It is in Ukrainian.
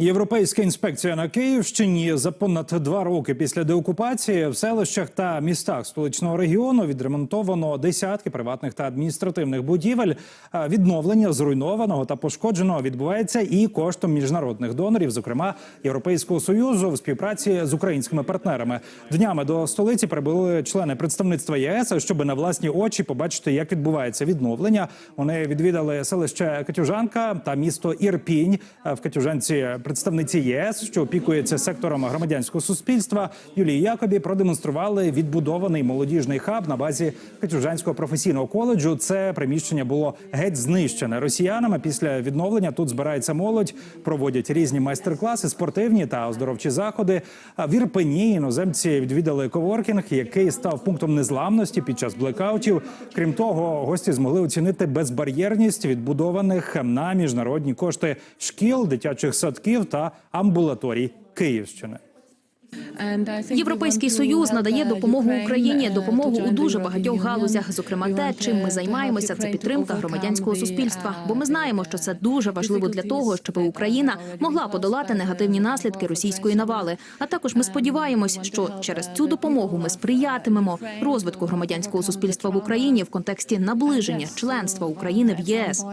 Європейська інспекція на Київщині за понад два роки після деокупації в селищах та містах столичного регіону відремонтовано десятки приватних та адміністративних будівель. Відновлення зруйнованого та пошкодженого відбувається і коштом міжнародних донорів, зокрема Європейського союзу, в співпраці з українськими партнерами. Днями до столиці прибули члени представництва ЄС, щоб на власні очі побачити, як відбувається відновлення. Вони відвідали селище Катюжанка та місто Ірпінь в Катюжанці. Представниці ЄС, що опікується сектором громадянського суспільства, Юлії Якобі продемонстрували відбудований молодіжний хаб на базі Катюжанського професійного коледжу. Це приміщення було геть знищене росіянами. Після відновлення тут збирається молодь, проводять різні майстер-класи, спортивні та оздоровчі заходи. В Ірпені іноземці відвідали коворкінг, який став пунктом незламності під час блекаутів. Крім того, гості змогли оцінити безбар'єрність відбудованих на міжнародні кошти шкіл, дитячих садків та амбулаторій Київщини. Європейський союз надає допомогу Україні, допомогу у дуже багатьох галузях. Зокрема, те, чим ми займаємося, це підтримка громадянського суспільства. Бо ми знаємо, що це дуже важливо для того, щоб Україна могла подолати негативні наслідки російської навали. А також ми сподіваємось, що через цю допомогу ми сприятимемо розвитку громадянського суспільства в Україні в контексті наближення членства України в ЄС.